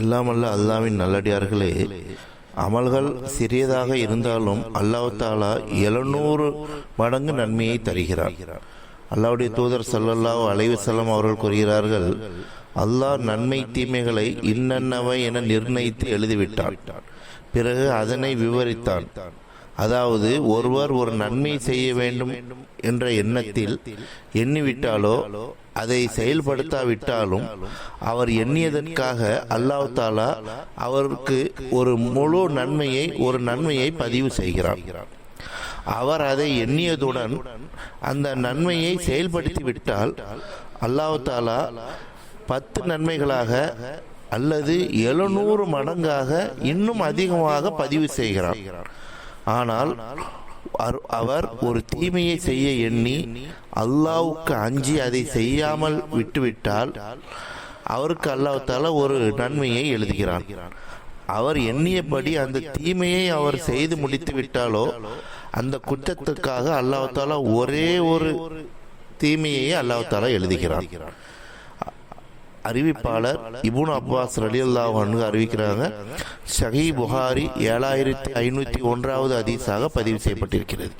எல்லாமல்ல அல்லாவின் நல்லடியார்களே அமல்கள் சிறியதாக இருந்தாலும் அல்லாஹ் தாலா எழுநூறு மடங்கு நன்மையை தருகிறார். அல்லாவுடைய தூதர் ஸல்லல்லாஹு அலைவு செல்லம் அவர்கள் கூறுகிறார்கள் அல்லாஹ் நன்மை தீமைகளை இன்னன்னவை என நிர்ணயித்து எழுதிவிட்டான். பிறகு அதனை விவரித்தான். அதாவது ஒருவர் ஒரு நன்மை செய்ய வேண்டும் என்ற எண்ணத்தில் எண்ணிவிட்டாலோ அதை செயல்படுத்தாவிட்டாலும் அவர் எண்ணியதற்காக அல்லாஹ் தாலா அவருக்கு ஒரு முழு நன்மையை ஒரு நன்மையை பதிவு செய்கிறார். அவர் அதை எண்ணியதுடன் அந்த நன்மையை செயல்படுத்தி விட்டால் அல்லாஹ் தாலா பத்து நன்மைகளாக அல்லது எழுநூறு மடங்காக இன்னும் அதிகமாக பதிவு செய்கிறார். ஆனால் அவர்- ஒரு தீமையை செய்ய எண்ணி அல்லாவுக்கு அஞ்சி அதை செய்யாமல் விட்டுவிட்டால் அவருக்கு அல்லாஹ் ஒரு நன்மையை எழுதுகிறான். அவர் எண்ணியபடி அந்த தீமையை அவர் செய்து முடித்து விட்டாலோ அந்த குற்றத்துக்காக அல்லாஹ் தாலா ஒரே ஒரு தீமையை அல்லாவுத்தாலா எழுதுகிறான். அறிவிப்பாளர் இபுன் அப்பாஸ் ரலியல்லாஹு அன்ஹு அறிவிக்கிறாங்க. ஷஹி புகாரி ஏழாயிரத்தி ஐநூற்றி ஒன்றாவது ஹதீஸாக பதிவு செய்யப்பட்டிருக்கிறது.